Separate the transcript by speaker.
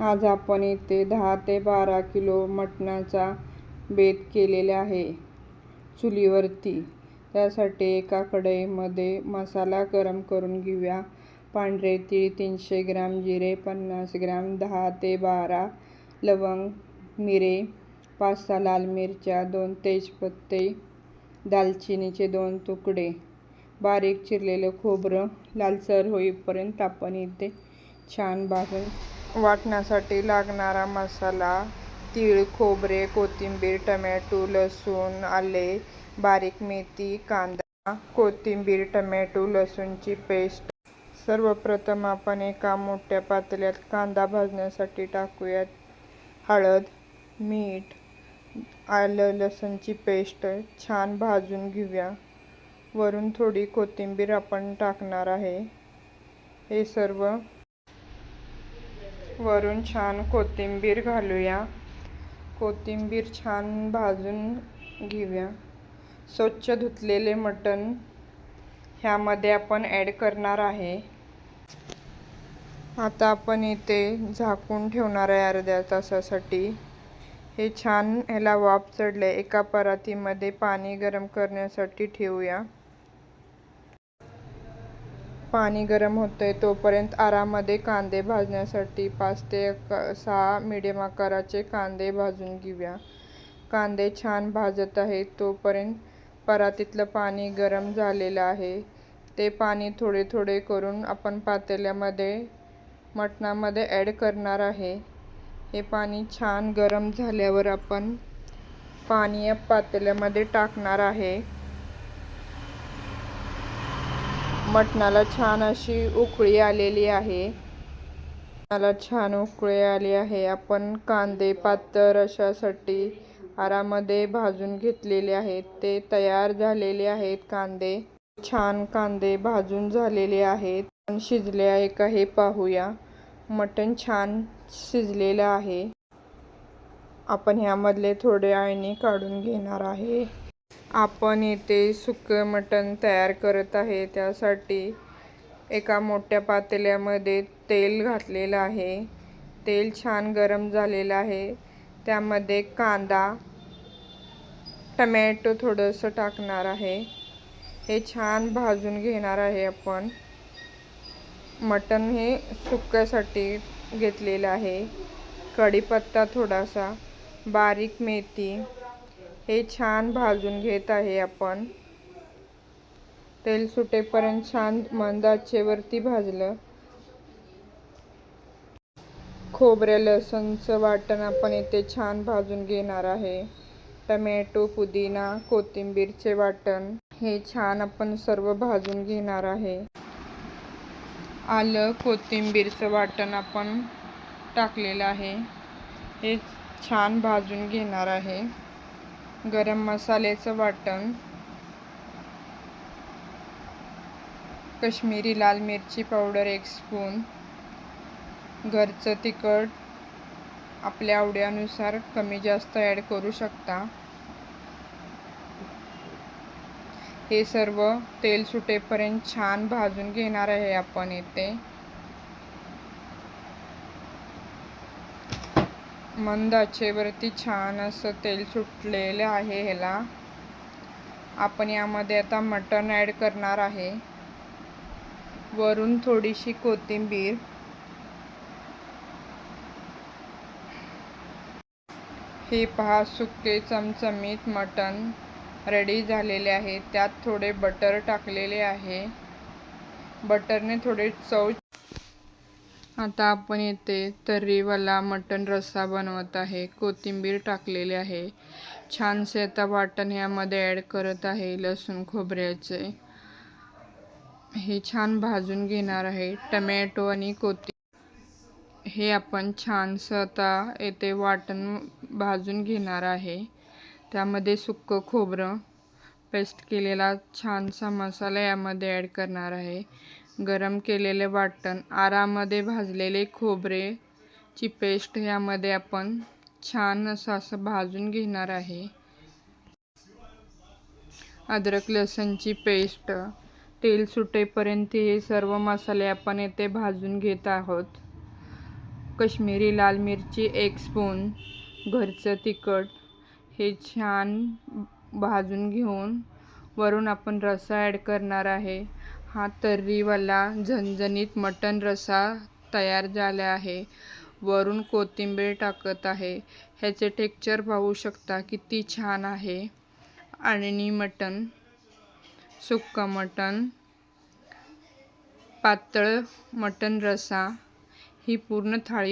Speaker 1: आज आपण इथे दहा ते बारा किलो मटणाचा बेत केलेला आहे चुलीवरती. त्यासाठी एका कढईमध्ये मसाला गरम करून घेऊया. पांढरे तीळ तीनशे ग्राम जिरे पन्नास ग्राम दहा ते बारा लवंग मिरे पाच सहा लाल मिरच्या दोन तेजपत्ते दालचिनीचे दोन तुकडे बारीक चिरलेलं खोबरं लालसर होईपर्यंत आपण इथे छान भाजून वाटण्यासाठी लागणारा मसाला तीळ खोबरे कोथिंबीर टमॅटो लसूण आले बारीक मेथी कांदा कोथिंबीर टमॅटो लसूणची पेस्ट. सर्वप्रथम आपण एका मोठ्या पातेल्यात कांदा भाजण्यासाठी टाकूयात हळद मीठ आलं लसूणची पेस्ट छान भाजून घेऊया. वरून थोडी कोथिंबीर आपण टाकणार आहे. हे सर्व वरून छान कोथिंबीर घालूया. कोथिंबीर छान भाजून घेऊया. स्वच्छ धुतलेले मटण ह्यामध्ये आपण ॲड करणार आहे. आता आपण इथे झाकून ठेवणार आहे अर्ध्या तासासाठी. हे छान ह्याला वाफ चढले एका परातीमध्ये पाणी गरम करण्यासाठी ठेवूया. पाणी गरम होतंय तोपर्यंत आरामध्ये कांदे भाजण्यासाठी पाच ते सहा मिडियम आकाराचे कांदे भाजून घेऊया. कांदे छान भाजत आहे तोपर्यंत परातीतलं पाणी गरम झालेलं आहे. ते पाणी थोडे थोडे करून आपण पातेल्यामध्ये मटणामध्ये ॲड करणार आहे. हे पाणी छान गरम झाल्यावर आपण पाणी या पातेल्यामध्ये टाकणार आहे. मटणाला छान अशी उकळी आलेली आहे. मटणाला छान उकळी आली आहे. आपण कांदे पातर अशासाठी आरामध्ये भाजून घेतलेले आहेत. ते तयार झालेले आहेत. कांदे छान कांदे भाजून झालेले आहेत. पण शिजले आहे का हे पाहूया. मटण छान शिजलेलं आहे. आपण ह्यामधले थोडे आळणी काढून घेणार आहे. आपण इथे सुकं मटण तयार करत आहे. त्यासाठी एका मोठ्या पातेल्यामध्ये तेल घातलेलं आहे. तेल छान गरम झालेलं आहे. त्यामध्ये कांदा टमॅटो थोडंसं टाकणार आहे. हे छान भाजून घेणार आहे आपण. मटण हे सुक्यासाठी घेतलेलं आहे. कढीपत्ता थोडासा बारीक मेथी हे छान भाजून घेत आहे आपण. तेल सुटेपर्यंत छान मंदाचेवरती भाजलं. खोबऱ्या लसणचं वाटण आपण इथे छान भाजून घेणार आहे. टमॅटो पुदिना कोथिंबीरचे वाटण हे छान आपण सर्व भाजून घेणार आहे. आलं कोथिंबीरचं वाटण आपण टाकलेलं आहे. हे छान भाजून घेणार आहे. गरम मसाल्याचं वाटण. कश्मीरी लाल मिरची पावडर एक स्पून. घरचं तिखट आपल्या आवडीनुसार कमी जास्त ॲड करू शकता. हे सर्व तेल सुटेपर्यंत छान भाजून घेणार आहे आपण येते मंद आचेवरती छान असं तेल सुटलेलं आहे ह्याला. आपण यामध्ये आता मटण ॲड करणार आहे. वरून थोडीशी कोथिंबीर. हे पहा सुके चमचमीत मटण रेडी झालेले आहे. त्यात थोडे बटर टाकलेले आहे. बटरने थोडे चव आता आपण येथे तर्रीवाला मटण रस्सा बनवत आहे. कोथिंबीर टाकलेली आहे. छानसे आता वाटण यामध्ये ॲड करत आहे लसूण खोबऱ्याचे. हे छान भाजून घेणार आहे. टमॅटो आणि कोथिंबीर हे आपण छानसं आता येथे वाटण भाजून घेणार आहे. त्यामध्ये सुक्कं खोबरं पेस्ट केलेला छानसा मसाला यामध्ये ॲड करणार आहे. गरम केलेले वाटण आरामध्ये भाजलेले खोबरेची पेस्ट यामध्ये आपण छान असं असं भाजून घेणार आहे. अद्रक लसणची पेस्ट. तेल सुटेपर्यंत हे सर्व मसाले आपण येथे भाजून घेत आहोत. कश्मीरी लाल मिरची एक स्पून घरचं तिखट हे छान भाजून घेऊन वरून आपण रस्सा ॲड करणार आहे. हा तर्रीवाला झणझणीत मटण रस्सा तयार झाला आहे. वरून कोथिंबीर टाकत आहे. ह्याचे टेक्चर पाहू शकता किती छान आहे. आणि मटण सुक्का मटण पातळ मटण रस्सा ही पूर्ण थाळी